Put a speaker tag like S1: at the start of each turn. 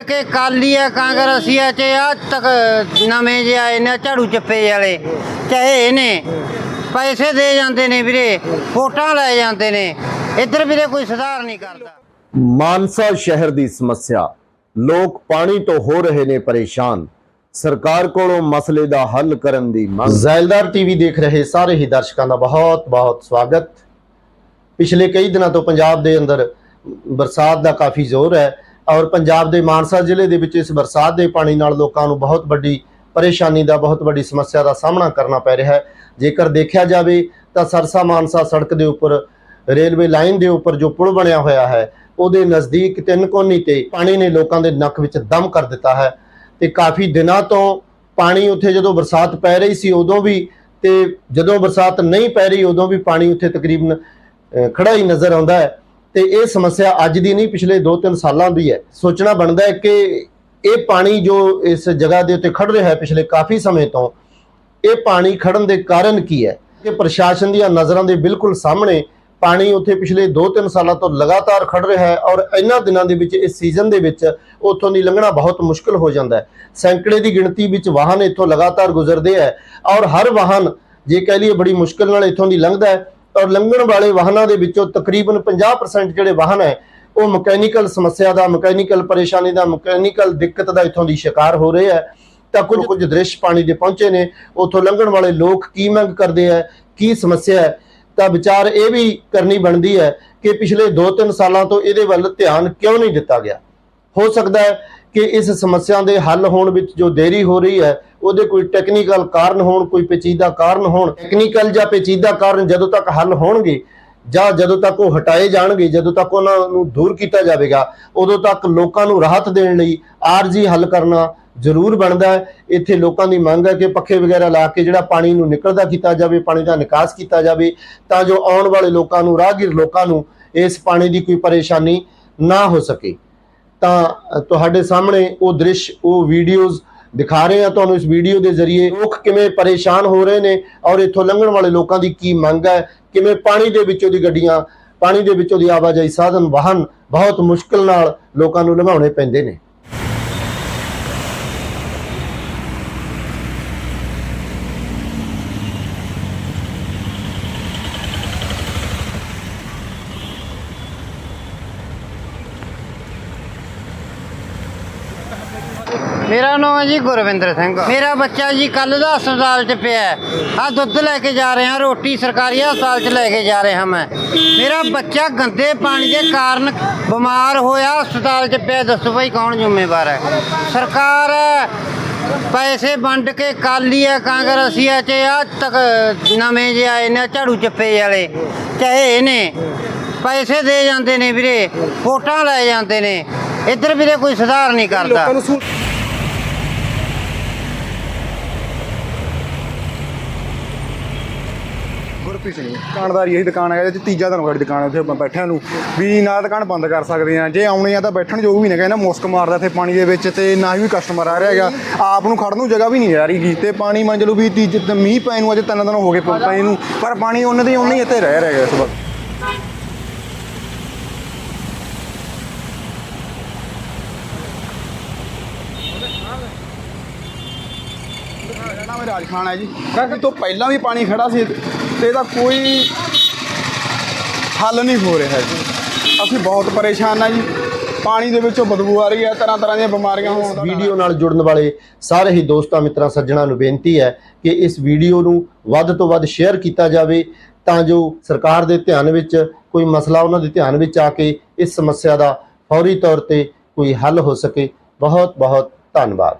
S1: ਕਿ ਕਾਲੀ ਆ ਕਾਂਗਰਸੀ ਆ ਤੇ ਅੱਜ ਤੱਕ ਨਵੇਂ ਜਿਹੇ ਆਏ ਨੇ ਝਾੜੂ ਚੱਪੇ ਵਾਲੇ ਚਾਹੇ ਨੇ। ਪੈਸੇ ਦੇ ਜਾਂਦੇ ਨੇ ਵੀਰੇ ਵੋਟਾਂ ਲੈ ਜਾਂਦੇ ਨੇ। ਇੱਧਰ ਵੀਰੇ ਕੋਈ ਸੁਧਾਰ ਨਹੀਂ ਕਰਦਾ।
S2: ਮਾਨਸਾ ਸ਼ਹਿਰ ਦੀ ਸਮੱਸਿਆ। ਲੋਕ ਪਾਣੀ ਤੋਂ ਹੋ ਰਹੇ ਨੇ ਪਰੇਸ਼ਾਨ। ਸਰਕਾਰ ਕੋਲੋਂ ਮਸਲੇ ਦਾ ਹੱਲ ਕਰਨ ਦੀ ਮੰਗ। ਜ਼ੈਲਦਾਰ ਟੀਵੀ ਦੇਖ ਰਹੇ ਸਾਰੇ ਹੀ ਦਰਸ਼ਕਾਂ ਦਾ ਬਹੁਤ ਬਹੁਤ ਸਵਾਗਤ। ਪਿਛਲੇ ਕਈ ਦਿਨਾਂ ਤੋਂ ਪੰਜਾਬ ਦੇ ਅੰਦਰ ਬਰਸਾਤ ਦਾ ਕਾਫੀ ਜ਼ੋਰ ਹੈ। ਔਰ ਪੰਜਾਬ ਦੇ ਮਾਨਸਾ ਜ਼ਿਲ੍ਹੇ ਦੇ ਵਿੱਚ ਇਸ ਬਰਸਾਤ ਦੇ ਪਾਣੀ ਨਾਲ ਲੋਕਾਂ ਨੂੰ ਬਹੁਤ ਵੱਡੀ ਪਰੇਸ਼ਾਨੀ ਦਾ ਬਹੁਤ ਵੱਡੀ ਸਮੱਸਿਆ ਦਾ ਸਾਹਮਣਾ ਕਰਨਾ ਪੈ ਰਿਹਾ ਹੈ। ਜੇਕਰ ਦੇਖਿਆ ਜਾਵੇ ਤਾਂ ਸਰਸਾ ਮਾਨਸਾ ਸੜਕ ਦੇ ਉੱਪਰ ਰੇਲਵੇ ਲਾਈਨ ਦੇ ਉੱਪਰ ਜੋ ਪੁਲ ਬਣਿਆ ਹੋਇਆ ਹੈ ਉਹਦੇ ਨਜ਼ਦੀਕ ਤਿੰਨ ਕੋਨੀ ਤੇ ਪਾਣੀ ਨੇ ਲੋਕਾਂ ਦੇ ਨੱਕ ਵਿੱਚ ਦਮ ਕਰ ਦਿੱਤਾ ਹੈ ਤੇ ਕਾਫੀ ਦਿਨਾਂ ਤੋਂ ਪਾਣੀ ਉੱਥੇ ਜਦੋਂ ਬਰਸਾਤ ਪੈ ਰਹੀ ਸੀ ਉਦੋਂ ਵੀ ਤੇ ਜਦੋਂ ਬਰਸਾਤ ਨਹੀਂ ਪੈ ਰਹੀ ਉਦੋਂ ਵੀ ਪਾਣੀ ਉੱਥੇ ਤਕਰੀਬਨ ਅਹ, ਖੜਾ ਹੀ ਨਜ਼ਰ ਆਉਂਦਾ ਹੈ। ਤੇ ਇਹ ਸਮੱਸਿਆ ਅੱਜ ਦੀ ਨਹੀਂ, ਪਿਛਲੇ 2-3 ਸਾਲਾਂ ਦੀ ਹੈ। ਸੋਚਣਾ ਬਣਦਾ ਹੈ ਕਿ ਇਹ ਪਾਣੀ ਜੋ ਇਸ ਜਗ੍ਹਾ ਦੇ ਉੱਤੇ ਖੜ ਰਿਹਾ ਹੈ ਪਿਛਲੇ ਕਾਫੀ ਸਮੇਂ ਤੋਂ, ਇਹ ਪਾਣੀ ਖੜਨ ਦੇ ਕਾਰਨ ਕੀ ਹੈ? ਕਿ ਪ੍ਰਸ਼ਾਸਨ ਦੀਆਂ ਨਜ਼ਰਾਂ ਦੇ ਬਿਲਕੁਲ ਸਾਹਮਣੇ ਪਾਣੀ ਉੱਥੇ ਪਿਛਲੇ 2-3 ਸਾਲਾਂ ਤੋਂ ਲਗਾਤਾਰ ਖੜ ਰਿਹਾ ਹੈ ਔਰ ਇਹਨਾਂ ਦਿਨਾਂ ਦੇ ਵਿੱਚ, ਇਸ ਸੀਜ਼ਨ ਦੇ ਵਿੱਚ ਉੱਥੋਂ ਦੀ ਲੰਘਣਾ ਬਹੁਤ ਮੁਸ਼ਕਲ ਹੋ ਜਾਂਦਾ ਹੈ। ਸੈਂਕੜੇ ਦੀ ਗਿਣਤੀ ਵਿੱਚ ਵਾਹਨ ਇੱਥੋਂ ਲਗਾਤਾਰ ਗੁਜ਼ਰਦੇ ਹੈ ਔਰ ਹਰ ਵਾਹਨ, ਜੇ ਕਹਿ ਲਈਏ ਬੜੀ ਮੁਸ਼ਕਲ ਨਾਲ ਇੱਥੋਂ ਦੀ ਲੰਘਦਾ ਹੈ ਔਰ ਲੰਘਣ ਵਾਲੇ ਵਾਹਨਾਂ ਦੇ ਵਿੱਚੋਂ ਤਕਰੀਬਨ 50% ਜਿਹੜੇ ਵਾਹਨ ਹੈ, ਉਹ ਮਕੈਨੀਕਲ ਸਮੱਸਿਆ ਦਾ, ਮਕੈਨੀਕਲ ਪਰੇਸ਼ਾਨੀ ਦਾ, ਮਕੈਨੀਕਲ ਦਿੱਕਤ ਦਾ ਇੱਥੋਂ ਦੀ ਸ਼ਿਕਾਰ ਹੋ ਰਹੇ ਹੈ। ਤਾਂ ਕੁਝ ਕੁਝ ਦ੍ਰਿਸ਼ ਪਾਣੀ ਦੇ ਪਹੁੰਚੇ ਨੇ, ਉੱਥੋਂ ਲੰਘਣ ਵਾਲੇ ਲੋਕ ਕੀ ਮੰਗ ਕਰਦੇ ਹੈ, ਕੀ ਸਮੱਸਿਆ ਹੈ? ਤਾਂ ਵਿਚਾਰ ਇਹ ਵੀ ਕਰਨੀ ਬਣਦੀ ਹੈ ਕਿ ਪਿਛਲੇ 2-3 ਸਾਲਾਂ ਤੋਂ ਇਹਦੇ ਵੱਲ ਧਿਆਨ ਕਿਉਂ ਨਹੀਂ ਦਿੱਤਾ ਗਿਆ? ਹੋ ਸਕਦਾ ਹੈ ਕਿ ਇਸ ਸਮੱਸਿਆ ਦੇ ਹੱਲ ਹੋਣ ਵਿੱਚ ਜੋ ਦੇਰੀ ਹੋ ਰਹੀ ਹੈ, ਉਹਦੇ ਕੋਈ ਟੈਕਨੀਕਲ ਕਾਰਨ ਹੋਣ, ਕੋਈ ਪੇਚੀਦਾ ਕਾਰਨ ਹੋਣ ਟੈਕਨੀਕਲ ਜਾਂ ਪੇਚੀਦਾ ਕਾਰਨ ਜਦੋਂ ਤੱਕ ਹੱਲ ਹੋਣਗੇ ਜਾਂ ਜਦੋਂ ਤੱਕ ਉਹ ਹਟਾਏ ਜਾਣਗੇ, ਜਦੋਂ ਤੱਕ ਉਹਨਾਂ ਨੂੰ ਦੂਰ ਕੀਤਾ ਜਾਵੇਗਾ, ਉਦੋਂ ਤੱਕ ਲੋਕਾਂ ਨੂੰ ਰਾਹਤ ਦੇਣ ਲਈ ਆਰਜੀ ਹੱਲ ਕਰਨਾ ਜ਼ਰੂਰ ਬਣਦਾ ਹੈ। ਇੱਥੇ ਲੋਕਾਂ ਦੀ ਮੰਗ ਹੈ ਕਿ ਪੱਖੇ ਵਗੈਰਾ ਲਾ ਕੇ ਜਿਹੜਾ ਪਾਣੀ ਨੂੰ ਨਿਕਲਦਾ ਕੀਤਾ ਜਾਵੇ, ਪਾਣੀ ਦਾ ਨਿਕਾਸ ਕੀਤਾ ਜਾਵੇ, ਤਾਂ ਜੋ ਆਉਣ ਵਾਲੇ ਲੋਕਾਂ ਨੂੰ, ਰਾਹਗੀਰ ਲੋਕਾਂ ਨੂੰ ਇਸ ਪਾਣੀ ਦੀ ਕੋਈ ਪਰੇਸ਼ਾਨੀ ਨਾ ਹੋ ਸਕੇ। ਤਾਂ ਤੁਹਾਡੇ ਸਾਹਮਣੇ ਉਹ ਦ੍ਰਿਸ਼, ਉਹ ਵੀਡੀਓਜ਼ ਦਿਖਾ ਰਹੇ ਆ ਤੁਹਾਨੂੰ ਇਸ ਵੀਡੀਓ ਦੇ ਜ਼ਰੀਏ। ਲੋਕ ਕਿਵੇਂ ਪਰੇਸ਼ਾਨ ਹੋ ਰਹੇ ਨੇ ਔਰ ਇੱਥੋਂ ਲੰਘਣ ਵਾਲੇ ਲੋਕਾਂ ਦੀ ਕੀ ਮੰਗ ਹੈ? ਕਿਵੇਂ ਪਾਣੀ ਦੇ ਵਿੱਚੋਂ ਦੀ ਗੱਡੀਆਂ, ਪਾਣੀ ਦੇ ਵਿੱਚੋਂ ਦੀ ਆਵਾਜਾਈ ਸਾਧਨ, ਵਾਹਨ ਬਹੁਤ ਮੁਸ਼ਕਲ ਨਾਲ ਲੋਕਾਂ ਨੂੰ ਲੰਘਾਉਣੇ ਪੈਂਦੇ ਨੇ।
S1: ਮੇਰਾ ਨਾਮ ਹੈ ਜੀ ਗੁਰਵਿੰਦਰ ਸਿੰਘ। ਮੇਰਾ ਬੱਚਾ ਜੀ ਕੱਲ ਦਾ ਹਸਪਤਾਲ 'ਚ ਪਿਆ ਆ ਦੁੱਧ ਲੈ ਕੇ ਜਾ ਰਹੇ ਹਾਂ ਰੋਟੀ ਸਰਕਾਰੀ ਹਸਪਤਾਲ 'ਚ ਲੈ ਕੇ ਜਾ ਰਿਹਾ ਮੈਂ। ਮੇਰਾ ਬੱਚਾ ਗੰਦੇ ਪਾਣੀ ਦੇ ਕਾਰਨ ਬਿਮਾਰ ਹੋਇਆ, ਹਸਪਤਾਲ 'ਚ ਪਿਆ। ਦੱਸੋ ਭਾਈ ਕੌਣ ਜ਼ਿੰਮੇਵਾਰ ਹੈ? ਸਰਕਾਰ ਹੈ। ਪੈਸੇ ਵੰਡ ਕੇ ਕਾਲੀ ਆ ਕਾਂਗਰਸੀ ਆ ਤੇ ਅੱਜ ਤੱਕ ਨਵੇਂ ਜੇ ਆਏ ਨੇ, ਝਾੜੂ ਚੱਪੇ ਵਾਲੇ, ਚਾਹੇ ਨੇ। ਪੈਸੇ ਦੇ ਜਾਂਦੇ ਨੇ ਵੀਰੇ, ਵੋਟਾਂ ਲੈ ਜਾਂਦੇ ਨੇ। ਇੱਧਰ ਵੀਰੇ ਕੋਈ ਸੁਧਾਰ ਨਹੀਂ ਕਰਦਾ।
S3: ਗੁਰਪ੍ਰੀਤ ਸਿੰਘ ਦੁਕਾਨਦਾਰੀ ਇਹੀ ਦੁਕਾਨ ਹੈ ਜੀ ਤੀਜਾ ਦਿਨ ਸਾਡੀ ਦੁਕਾਨ ਹੈ ਉੱਥੇ ਆਪਾਂ ਬੈਠਿਆਂ ਨੂੰ ਵੀ ਨਾ ਦੁਕਾਨ ਬੰਦ ਕਰ ਸਕਦੇ ਆ ਜੇ ਆਉਣੇ ਆ ਤਾਂ ਬੈਠਣ ਜੋ ਵੀ ਨਹੀਂ ਕਹਿੰਦਾ ਮੁਸਕ ਮਾਰਦਾ ਇੱਥੇ ਪਾਣੀ ਦੇ ਵਿੱਚ ਤੇ ਨਾ ਹੀ ਕਸਟਮਰ ਆ ਰਿਹਾ ਹੈਗਾ। ਆਪ ਨੂੰ ਖੜਨ ਨੂੰ ਜਗ੍ਹਾ ਵੀ ਨਹੀਂ ਆ ਰਹੀ। ਗੀ ਤੇ ਪਾਣੀ ਮੰਨ ਲਓ ਵੀ ਤੀਜੇ ਮੀਂਹ ਪੈਣ ਨੂੰ ਅਜੇ ਤਿੰਨ ਦਿਨ ਹੋ ਗਏ ਪਏ ਨੂੰ ਪਰ ਪਾਣੀ ਉਹਨਾਂ ਦੇ ਉਹਨਾਂ ਹੀ ਇੱਥੇ ਰਹਿ ਰਿਹਾ ਹੈਗਾ ਇਸ ਵਕਤ। ਨਾਮ ਰਾਜ ਖਾਨ ਹੈ ਜੀ। ਕਾਫੀ ਤੋਂ ਪਹਿਲਾਂ ਵੀ ਪਾਣੀ ਖੜਾ ਸੀ ਤੇ ਇਹਦਾ ਕੋਈ ਹੱਲ ਨਹੀਂ ਹੋ ਰਿਹਾ ਜੀ। ਅਸੀਂ ਬਹੁਤ ਪਰੇਸ਼ਾਨ ਆ ਜੀ। ਪਾਣੀ ਦੇ ਵਿੱਚੋਂ ਬਦਬੂ ਆ ਰਹੀ ਹੈ ਤਰ੍ਹਾਂ ਤਰ੍ਹਾਂ ਦੀਆਂ ਬਿਮਾਰੀਆਂ ਹੋਣ ਦਾ
S2: ਵੀਡੀਓ ਨਾਲ ਜੁੜਨ ਵਾਲੇ ਸਾਰੇ ਹੀ ਦੋਸਤਾਂ ਮਿੱਤਰਾਂ ਸੱਜਣਾਂ ਨੂੰ ਬੇਨਤੀ ਹੈ ਕਿ ਇਸ ਵੀਡੀਓ ਨੂੰ ਵੱਧ ਤੋਂ ਵੱਧ ਸ਼ੇਅਰ ਕੀਤਾ ਜਾਵੇ ਤਾਂ ਜੋ ਸਰਕਾਰ ਦੇ ਧਿਆਨ ਵਿੱਚ ਕੋਈ ਮਸਲਾ ਉਹਨਾਂ ਦੇ ਧਿਆਨ ਵਿੱਚ ਆ ਕੇ ਇਸ ਸਮੱਸਿਆ ਦਾ ਫੌਰੀ ਤੌਰ ਤੇ ਕੋਈ ਹੱਲ ਹੋ ਸਕੇ। ਬਹੁਤ ਬਹੁਤ ਧੰਨਵਾਦ।